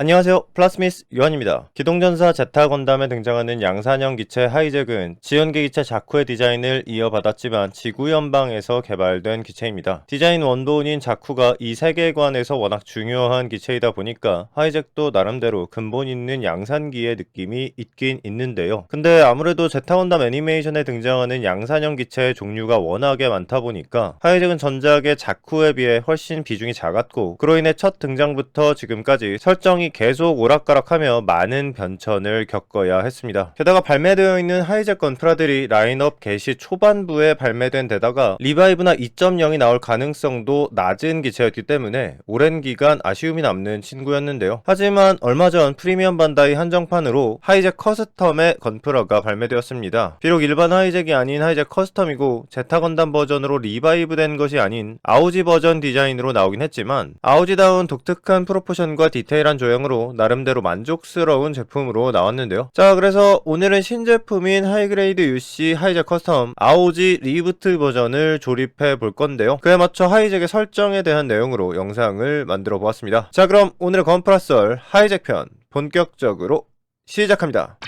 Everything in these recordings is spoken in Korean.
안녕하세요. 플라스미스 유한입니다. 기동전사 제타 건담에 등장하는 양산형 기체 하이잭은 지연기 기체 자쿠의 디자인을 이어받았지만 지구 연방에서 개발된 기체입니다. 디자인 원본인 자쿠가 이 세계관에서 워낙 중요한 기체이다 보니까 하이잭도 나름대로 근본 있는 양산기의 느낌이 있긴 있는데요. 근데 아무래도 제타 건담 애니메이션에 등장하는 양산형 기체의 종류가 워낙에 많다 보니까 하이잭은 전작의 자쿠에 비해 훨씬 비중이 작았고 그로 인해 첫 등장부터 지금까지 설정이 계속 오락가락하며 많은 변천을 겪어야 했습니다. 게다가 발매되어 있는 하이잭 건프라들이 라인업 개시 초반부에 발매된 데다가 리바이브나 2.0이 나올 가능성도 낮은 기체였기 때문에 오랜 기간 아쉬움이 남는 친구였는데요. 하지만 얼마 전 프리미엄 반다이 한정판으로 하이잭 커스텀의 건프라가 발매되었습니다. 비록 일반 하이잭이 아닌 하이잭 커스텀이고 제타 건담 버전으로 리바이브된 것이 아닌 아우지 버전 디자인으로 나오긴 했지만 아우지다운 독특한 프로포션과 디테일한 조형 으로 나름대로 만족스러운 제품으로 나왔는데요. 자 그래서 오늘은 신제품인 하이그레이드 UC 하이잭 커스텀 아오지 리부트 버전을 조립해 볼 건데요. 그에 맞춰 하이잭의 설정에 대한 내용으로 영상을 만들어 보았습니다. 자 그럼 오늘의 건프라썰 하이잭 편 본격적으로 시작합니다.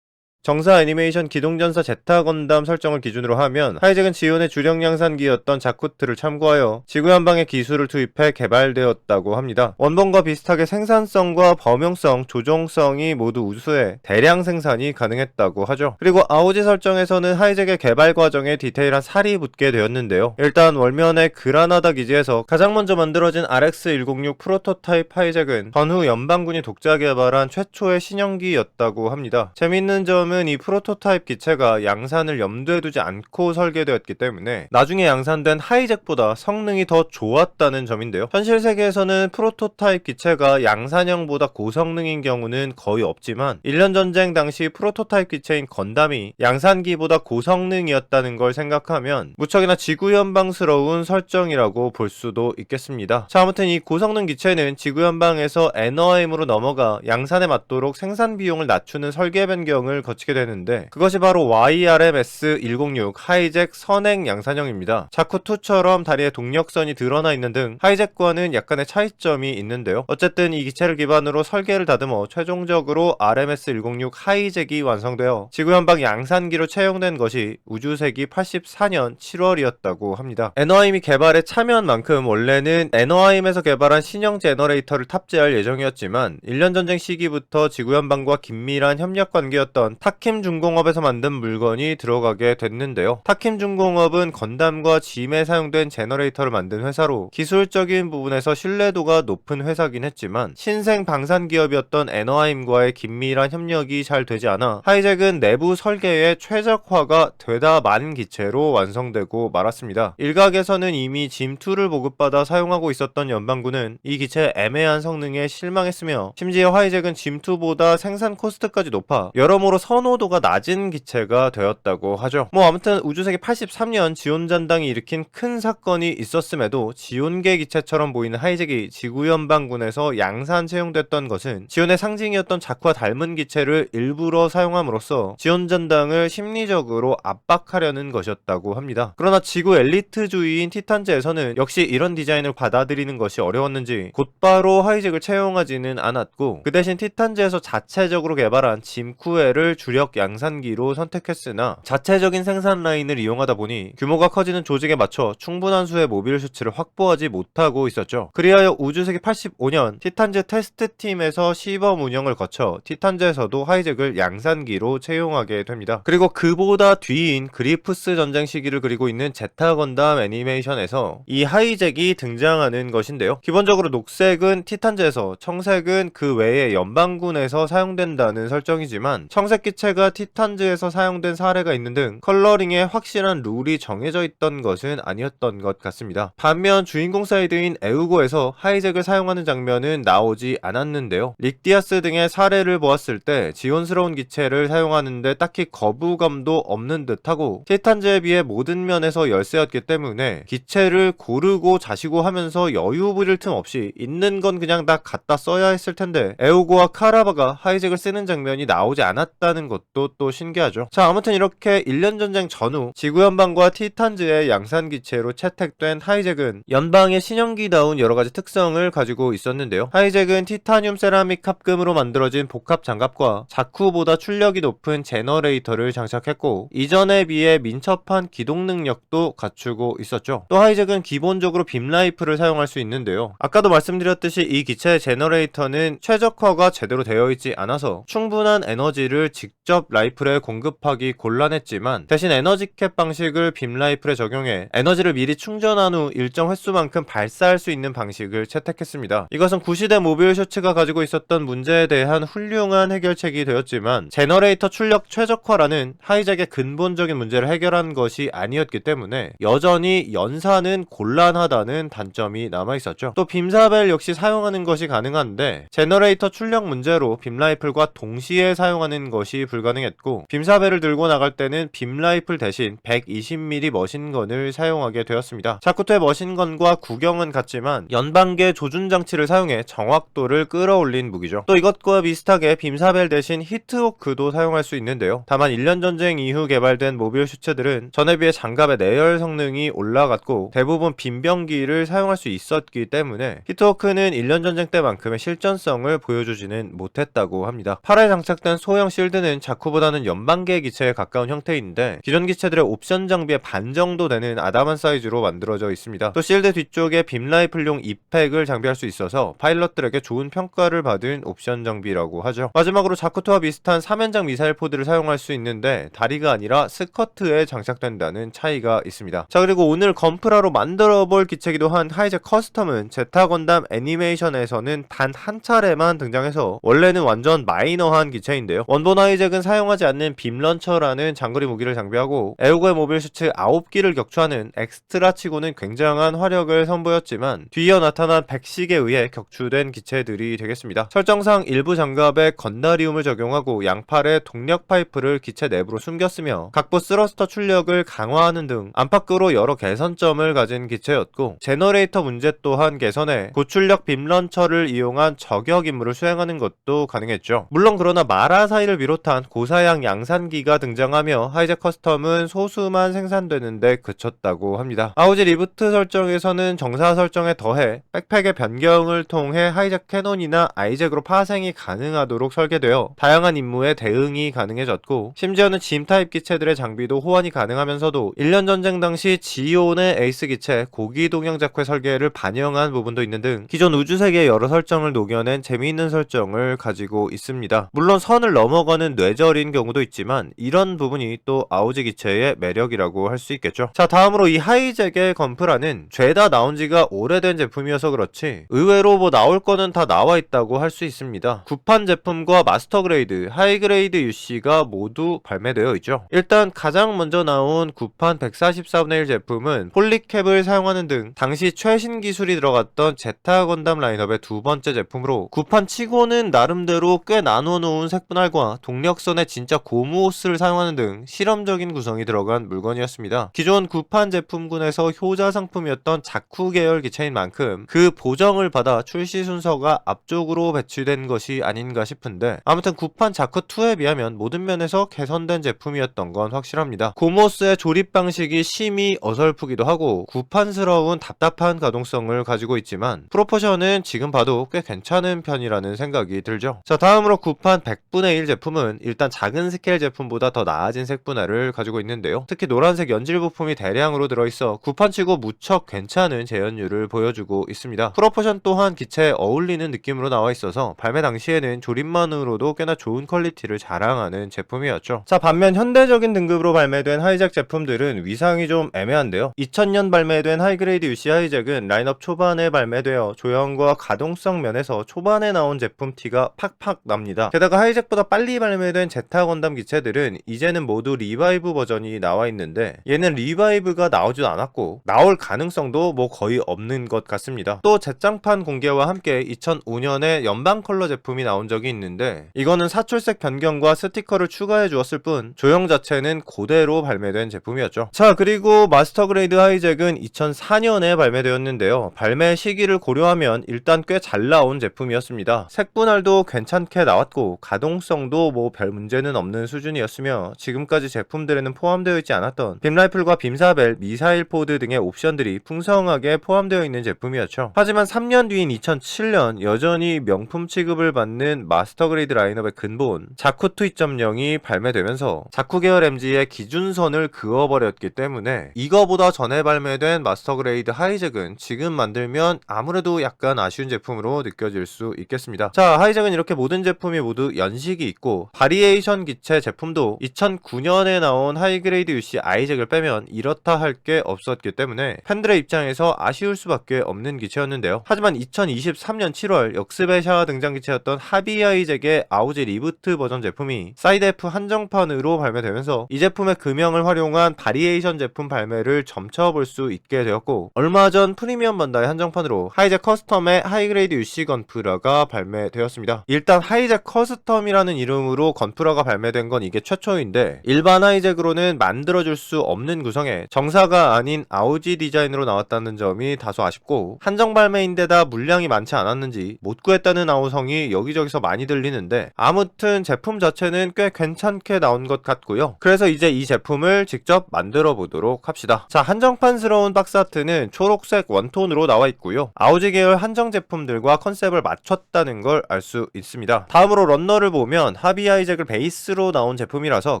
정사 애니메이션 기동전사 제타 건담 설정을 기준으로 하면 하이잭은 지온의 주력 양산기였던 자쿠트를 참고하여 지구한방의 기술을 투입해 개발되었다고 합니다. 원본과 비슷하게 생산성과 범용성, 조종성이 모두 우수해 대량 생산이 가능했다고 하죠. 그리고 아오지 설정에서는 하이잭의 개발 과정에 디테일한 살이 붙게 되었는데요. 일단 월면의 그라나다 기지에서 가장 먼저 만들어진 RX-106 프로토타입 하이잭은 전후 연방군이 독자 개발한 최초의 신형기였다고 합니다. 재미있는 점은 이 프로토타입 기체가 양산을 염두에 두지 않고 설계되었기 때문에 나중에 양산된 하이잭보다 성능이 더 좋았다는 점인데요. 현실 세계에서는 프로토타입 기체가 양산형보다 고성능인 경우는 거의 없지만 1년 전쟁 당시 프로토타입 기체인 건담이 양산기보다 고성능이었다는 걸 생각하면 무척이나 지구연방스러운 설정이라고 볼 수도 있겠습니다. 자 아무튼 이 고성능 기체는 지구연방에서 에너하임으로 넘어가 양산에 맞도록 생산 비용을 낮추는 설계 변경을 거 치게 되는데 그것이 바로 YRMS106 하이잭 선행 양산형입니다. 자쿠2처럼 다리에 동력선이 드러나 있는 등 하이잭과는 약간의 차이점이 있는데요. 어쨌든 이 기체를 기반으로 설계를 다듬어 최종적으로 RMS106 하이잭이 완성되어 지구 연방 양산기로 채용된 것이 우주세기 84년 7월이었다고 합니다. 에너하임이 개발에 참여한 만큼 원래는 에너하임에서 개발한 신형 제너레이터를 탑재할 예정이었지만 1년 전쟁 시기부터 지구 연방과 긴밀한 협력 관계였던 타킴 중공업에서 만든 물건이 들어가게 됐는데요. 타킴 중공업은 건담과 짐에 사용된 제너레이터를 만든 회사로 기술적인 부분에서 신뢰도가 높은 회사긴 했지만 신생 방산 기업이었던 에너하임과의 긴밀한 협력이 잘 되지 않아 하이잭은 내부 설계에 최적화가 되다 만 기체로 완성되고 말았습니다. 일각에서는 이미 짐2를 보급받아 사용하고 있었던 연방군은 이 기체의 애매한 성능에 실망했으며 심지어 하이잭은 짐2보다 생산 코스트까지 높아 여러모로 선 호도가 낮은 기체가 되었다고 하죠. 뭐 아무튼 우주세기 83년 지온전당이 일으킨 큰 사건이 있었음에도 지온계 기체처럼 보이는 하이잭이 지구연방군에서 양산 채용됐던 것은 지온의 상징이었던 자쿠와 닮은 기체를 일부러 사용함으로써 지온전당을 심리적으로 압박하려는 것이었다고 합니다. 그러나 지구 엘리트주의인 티탄즈에서는 역시 이런 디자인을 받아들이는 것이 어려웠는지 곧바로 하이잭을 채용하지는 않았고 그 대신 티탄즈에서 자체적으로 개발한 짐쿠에를 주력 양산기로 선택했으나 자체적인 생산 라인을 이용하다 보니 규모가 커지는 조직에 맞춰 충분한 수의 모빌 수치를 확보하지 못하고 있었죠. 그리하여 우주세기 85년 티탄즈 테스트 팀에서 시범 운영을 거쳐 티탄즈에서도 하이잭을 양산기로 채용하게 됩니다. 그리고 그보다 뒤인 그리프스 전쟁 시기를 그리고 있는 제타 건담 애니메이션에서 이 하이잭이 등장하는 것인데요. 기본적으로 녹색은 티탄즈에서 청색은 그 외의 연방군에서 사용된다는 설정이지만 청색 기 체가 티탄즈에서 사용된 사례가 있는 등 컬러링에 확실한 룰이 정해져 있던 것은 아니었던 것 같습니다. 반면 주인공 사이드인 에우고에서 하이잭을 사용하는 장면은 나오지 않았는데요. 릭디아스 등의 사례를 보았을 때 지원스러운 기체를 사용하는데 딱히 거부감도 없는 듯하고 티탄즈에 비해 모든 면에서 열세였기 때문에 기체를 고르고 자시고 하면서 여유 부릴 틈 없이 있는 건 그냥 다 갖다 써야 했을 텐데 에우고와 카라바가 하이잭을 쓰는 장면이 나오지 않았다는 것도 또 신기하죠. 자, 아무튼 이렇게 1년 전쟁 전후 지구 연방과 티탄즈의 양산 기체로 채택된 하이잭은 연방의 신형기다운 여러 가지 특성을 가지고 있었는데요. 하이잭은 티타늄 세라믹 합금으로 만들어진 복합 장갑과 자쿠보다 출력이 높은 제너레이터를 장착했고 이전에 비해 민첩한 기동 능력도 갖추고 있었죠. 또 하이잭은 기본적으로 빔 라이프를 사용할 수 있는데요. 아까도 말씀드렸듯이 이 기체의 제너레이터는 최적화가 제대로 되어 있지 않아서 충분한 에너지를 직접 라이플에 공급하기 곤란했지만 대신 에너지캡 방식을 빔 라이플에 적용해 에너지를 미리 충전한 후 일정 횟수만큼 발사할 수 있는 방식을 채택했습니다. 이것은 구시대 모빌 셔츠가 가지고 있었던 문제에 대한 훌륭한 해결책이 되었지만 제너레이터 출력 최적화라는 하이잭의 근본적인 문제를 해결한 것이 아니었기 때문에 여전히 연사는 곤란하다는 단점이 남아 있었죠. 또 빔사벨 역시 사용하는 것이 가능한데 제너레이터 출력 문제로 빔 라이플과 동시에 사용하는 것이 불가능했고 빔사벨을 들고 나갈 때는 빔 라이플 대신 120mm 머신건을 사용하게 되었습니다. 자쿠토의 머신건과 구경은 같지만 연방계 조준 장치를 사용해 정확도를 끌어올린 무기죠. 또 이것과 비슷하게 빔사벨 대신 히트호크도 사용할 수 있는데요. 다만 1년 전쟁 이후 개발된 모빌 슈츠들은 전에 비해 장갑의 내열 성능이 올라갔고 대부분 빈병기를 사용할 수 있었기 때문에 히트호크는 1년 전쟁 때만큼의 실전성을 보여주지는 못했다고 합니다. 팔에 장착된 소형 실드는 자쿠보다는 연방계 기체에 가까운 형태인데 기존 기체들의 옵션 장비의 반 정도 되는 아담한 사이즈로 만들어져 있습니다. 또 실드 뒤쪽에 빔 라이플용 이팩을 장비할 수 있어서 파일럿들에게 좋은 평가를 받은 옵션 장비라고 하죠. 마지막으로 자쿠토와 비슷한 3연장 미사일 포드를 사용할 수 있는데 다리가 아니라 스커트에 장착된다는 차이가 있습니다. 자 그리고 오늘 건프라로 만들어 볼 기체기도 한 하이잭 커스텀은 제타 건담 애니메이션에서는 단 한 차례만 등장해서 원래는 완전 마이너한 기체인데요. 원본 하이 잭은 사용하지 않는 빔 런처라는 장거리 무기를 장비하고 에오고의 모빌 슈츠 9기를 격추하는 엑스트라 치고는 굉장한 화력을 선보였지만 뒤이어 나타난 백식에 의해 격추된 기체들이 되겠습니다. 설정상 일부 장갑에 건다리움을 적용하고 양팔에 동력 파이프를 기체 내부로 숨겼으며 각부 스러스터 출력을 강화하는 등 안팎으로 여러 개선점을 가진 기체였고 제너레이터 문제 또한 개선해 고출력 빔 런처를 이용한 저격 임무를 수행하는 것도 가능했죠. 물론 그러나 마라사이를 비롯한 고사양 양산기가 등장하며 하이잭 커스텀은 소수만 생산되는데 그쳤다고 합니다. 아우지 리부트 설정에서는 정사 설정에 더해 백팩의 변경을 통해 하이잭 캐논이나 아이잭으로 파생이 가능하도록 설계되어 다양한 임무에 대응이 가능해졌고 심지어는 짐 타입 기체들의 장비도 호환이 가능하면서도 1년 전쟁 당시 지온의 에이스 기체 고기 동형 작회 설계를 반영한 부분도 있는 등 기존 우주세계의 여러 설정을 녹여낸 재미있는 설정을 가지고 있습니다. 물론 선을 넘어가는 뇌 절인 경우도 있지만 이런 부분이 또 아우지 기체의 매력이라고 할 수 있겠죠. 자 다음으로 이 하이잭의 건프라는 죄다 나온 지가 오래된 제품이어서 그렇지 의외로 뭐 나올 거는 다 나와 있다고 할 수 있습니다. 구판 제품과 마스터 그레이드, 하이 그레이드 UC가 모두 발매되어 있죠. 일단 가장 먼저 나온 구판 144분의 1 제품은 폴리캡을 사용하는 등 당시 최신 기술이 들어갔던 제타 건담 라인업의 두 번째 제품으로 구판 치고는 나름대로 꽤 나눠 놓은 색분할과 동력 선의 진짜 고무 호스를 사용하는 등 실험적인 구성이 들어간 물건이었습니다. 기존 구판 제품군에서 효자 상품이었던 자쿠 계열 기체인 만큼 그 보정을 받아 출시 순서가 앞쪽으로 배치된 것이 아닌가 싶은데 아무튼 구판 자쿠2에 비하면 모든 면에서 개선된 제품이었던 건 확실합니다. 고모스의 조립 방식이 심히 어설프기도 하고 구판스러운 답답한 가동성을 가지고 있지만 프로포션은 지금 봐도 꽤 괜찮은 편이라는 생각이 들죠. 자 다음으로 구판 100분의 1 제품은 일단 작은 스케일 제품보다 더 나아진 색 분할을 가지고 있는데요. 특히 노란색 연질 부품이 대량으로 들어있어 구판치고 무척 괜찮은 재현율을 보여주고 있습니다. 프로포션 또한 기체에 어울리는 느낌으로 나와 있어서 발매 당시에는 조립만으로도 꽤나 좋은 퀄리티를 자랑하는 제품이었죠. 자 반면 현대적인 등급으로 발매된 하이잭 제품들은 위상이 좀 애매한데요. 2000년 발매된 하이그레이드 UC 하이잭은 라인업 초반에 발매되어 조형과 가동성 면에서 초반에 나온 제품 티가 팍팍 납니다. 게다가 하이잭보다 빨리 발매된 제타 건담 기체들은 이제는 모두 리바이브 버전이 나와 있는데 얘는 리바이브가 나오지도 않았고 나올 가능성도 뭐 거의 없는 것 같습니다. 또 재장판 공개와 함께 2005년에 연방 컬러 제품이 나온 적이 있는데 이거는 사출색 변경과 스티커를 추가해 주었을 뿐 조형 자체는 그대로 발매된 제품이었죠. 자 그리고 마스터 그레이드 하이잭은 2004년에 발매되었는데요. 발매 시기를 고려하면 일단 꽤 잘 나온 제품이었습니다. 색분할도 괜찮게 나왔고 가동성도 뭐별 문제는 없는 수준이었으며 지금까지 제품들에는 포함되어 있지 않았던 빔라이플과 빔사벨, 미사일 포드 등의 옵션들이 풍성하게 포함되어 있는 제품이었죠. 하지만 3년 뒤인 2007년 여전히 명품 취급을 받는 마스터 그레이드 라인업의 근본 자쿠2 2.0이 발매되면서 자쿠 계열 MG의 기준선을 그어버렸기 때문에 이거보다 전에 발매된 마스터 그레이드 하이잭은 지금 만들면 아무래도 약간 아쉬운 제품으로 느껴질 수 있겠습니다. 자, 하이잭은 이렇게 모든 제품이 모두 연식이 있고 바리에이션 기체 제품도 2009년에 나온 하이그레이드 UC 아이잭을 빼면 이렇다 할 게 없었기 때문에 팬들의 입장에서 아쉬울 수밖에 없는 기체였는데요. 하지만 2023년 7월 역습의 샤 등장 기체였던 하비 아이잭의 아우지 리부트 버전 제품이 사이드 F 한정판으로 발매되면서 이 제품의 금형을 활용한 바리에이션 제품 발매를 점쳐 볼 수 있게 되었고 얼마 전 프리미엄 반다이 한정판으로 하이잭 커스텀의 하이그레이드 UC 건프라가 발매되었습니다. 일단 하이잭 커스텀이라는 이름으로 건프라가 발매된 건 이게 최초인데 일반 하이잭으로는 만들어줄 수 없는 구성에 정사가 아닌 아우지 디자인으로 나왔다는 점이 다소 아쉽고 한정 발매인데다 물량이 많지 않았는지 못 구했다는 아우성이 여기저기서 많이 들리는데 아무튼 제품 자체는 꽤 괜찮게 나온 것 같고요. 그래서 이제 이 제품을 직접 만들어 보도록 합시다. 자 한정판스러운 박스 아트는 초록색 원톤으로 나와 있고요. 아우지 계열 한정 제품들과 컨셉을 맞췄다는 걸 알 수 있습니다. 다음으로 런너를 보면 하비 아이잭 을 베이스로 나온 제품이라서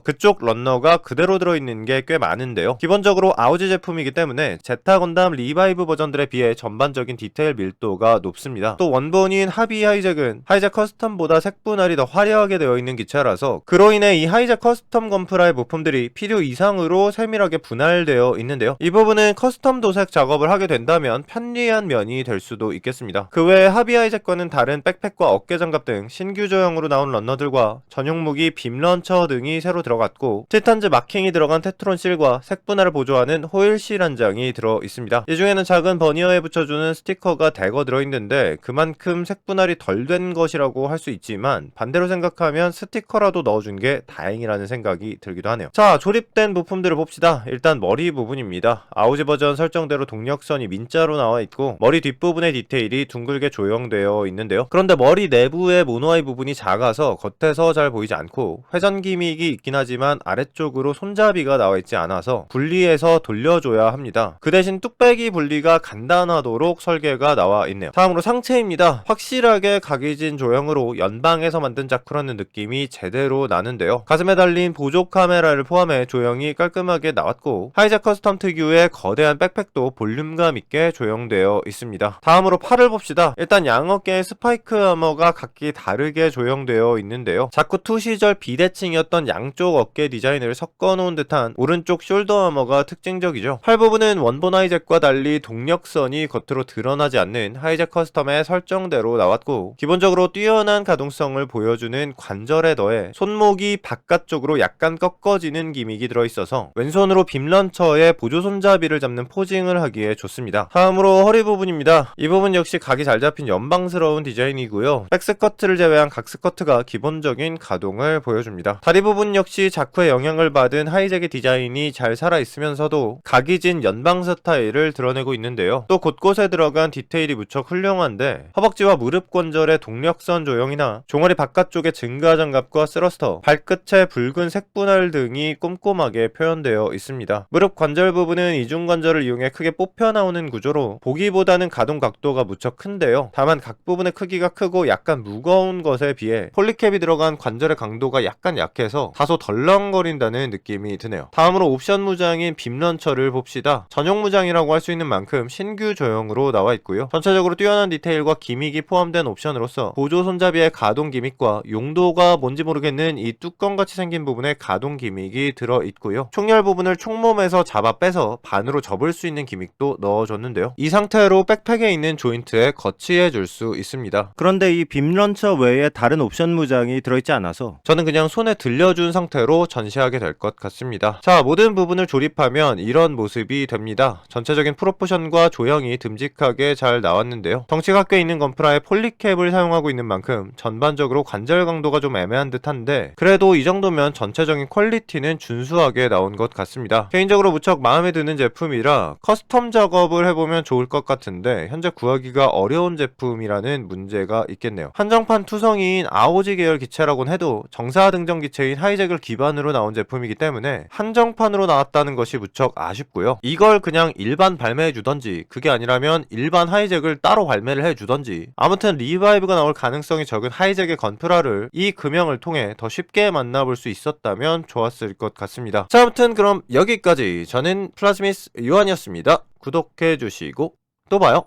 그쪽 런너가 그대로 들어있는 게 꽤 많은데요. 기본적으로 아우지 제품이기 때문에 제타 건담 리바이브 버전들에 비해 전반적인 디테일 밀도가 높습니다. 또 원본인 하비 하이잭은 하이잭 커스텀보다 색분할이 더 화려하게 되어 있는 기체라서 그로 인해 이 하이잭 커스텀 건프라의 부품들이 필요 이상으로 세밀하게 분할되어 있는데요. 이 부분은 커스텀 도색 작업을 하게 된다면 편리한 면이 될 수도 있겠습니다. 그 외에 하비 하이잭과는 다른 백팩과 어깨 장갑 등 신규 조형으로 나온 런너들과 전용 무기 빔 런처 등이 새로 들어갔고 티탄즈 마킹이 들어간 테트론 실과 색분할을 보조하는 호일 실한 장이 들어 있습니다. 이 중에는 작은 버니어에 붙여주는 스티커가 대거 들어있는데 그만큼 색분할이 덜 된 것이라고 할 수 있지만 반대로 생각하면 스티커라도 넣어준 게 다행이라는 생각이 들기도 하네요. 자 조립된 부품들을 봅시다. 일단 머리 부분입니다. 아우지 버전 설정대로 동력선이 민자로 나와 있고 머리 뒷부분의 디테일이 둥글게 조형되어 있는데요. 그런데 머리 내부의 모노아이 부분이 작아서 겉에서 잘 보이지 않고 회전 기믹이 있긴 하지만 아래쪽으로 손잡이가 나와 있지 않아서 분리해서 돌려줘야 합니다. 그 대신 뚝배기 분리가 간단하도록 설계가 나와 있네요. 다음으로 상체입니다. 확실하게 각이진 조형으로 연방에서 만든 자쿠라는 느낌이 제대로 나는데요. 가슴에 달린 보조 카메라를 포함해 조형이 깔끔하게 나왔고 하이잭 커스텀 특유의 거대한 백팩도 볼륨감 있게 조형되어 있습니다. 다음으로 팔을 봅시다. 일단 양어깨의 스파이크 아머가 각기 다르게 조형되어 있는데요. 자쿠 2 시절 비대칭이었던 양쪽 어깨 디자인을 섞어놓은 듯한 오른쪽 숄더 아머가 특징적이죠. 팔 부분은 원본 하이잭과 달리 동력선이 겉으로 드러나지 않는 하이잭 커스텀의 설정대로 나왔고 기본적으로 뛰어난 가동성을 보여주는 관절에 더해 손목이 바깥쪽으로 약간 꺾어지는 기믹이 들어있어서 왼손으로 빔런처의 보조 손잡이를 잡는 포징을 하기에 좋습니다. 다음으로 허리 부분입니다. 이 부분 역시 각이 잘 잡힌 연방스러운 디자인이고요. 백스커트를 제외한 각스커트가 기본적인 가동 을 보여줍니다. 다리 부분 역시 자쿠의 영향을 받은 하이잭의 디자인이 잘 살아있으면서도 각이 진 연방 스타일을 드러내고 있는데요. 또 곳곳에 들어간 디테일이 무척 훌륭한데 허벅지와 무릎 관절의 동력선 조형이나 종아리 바깥쪽의 증가 장갑과 스러스터, 발끝의 붉은 색분할 등이 꼼꼼하게 표현되어 있습니다. 무릎 관절 부분은 이중 관절을 이용해 크게 뽑혀 나오는 구조로 보기보다는 가동 각도가 무척 큰데요. 다만 각 부분의 크기가 크고 약간 무거운 것에 비해 폴리캡이 들어간 관절 의 강도가 약간 약해서 다소 덜렁거린다는 느낌이 드네요. 다음으로 옵션 무장인 빔런처를 봅시다. 전용 무장이라고 할 수 있는 만큼 신규 조형으로 나와 있고요. 전체적으로 뛰어난 디테일과 기믹이 포함된 옵션으로서 보조 손잡이의 가동 기믹과 용도가 뭔지 모르겠는 이 뚜껑같이 생긴 부분에 가동 기믹이 들어 있고요. 총열 부분을 총몸에서 잡아 빼서 반으로 접을 수 있는 기믹도 넣어줬는데요. 이 상태로 백팩에 있는 조인트에 거치해 줄 수 있습니다. 그런데 이 빔런처 외에 다른 옵션 무장이 들어있지 않아서 저는 그냥 손에 들려준 상태로 전시하게 될 것 같습니다. 자, 모든 부분을 조립하면 이런 모습이 됩니다. 전체적인 프로포션과 조형이 듬직하게 잘 나왔는데요. 덩치가 꽤 있는 건프라에 폴리캡을 사용하고 있는 만큼 전반적으로 관절 강도가 좀 애매한 듯한데 그래도 이 정도면 전체적인 퀄리티는 준수하게 나온 것 같습니다. 개인적으로 무척 마음에 드는 제품이라 커스텀 작업을 해보면 좋을 것 같은데 현재 구하기가 어려운 제품이라는 문제가 있겠네요. 한정판 투성이인 아오지 계열 기체라곤 해도 정사 등정 기체인 하이잭을 기반으로 나온 제품이기 때문에 한정판으로 나왔다는 것이 무척 아쉽고요. 이걸 그냥 일반 발매해 주던지 그게 아니라면 일반 하이잭을 따로 발매를 해 주던지 아무튼 리바이브가 나올 가능성이 적은 하이잭의 건프라를 이 금형을 통해 더 쉽게 만나볼 수 있었다면 좋았을 것 같습니다. 자 아무튼 그럼 여기까지 저는 플라즈미스 요한이었습니다. 구독해 주시고 또 봐요.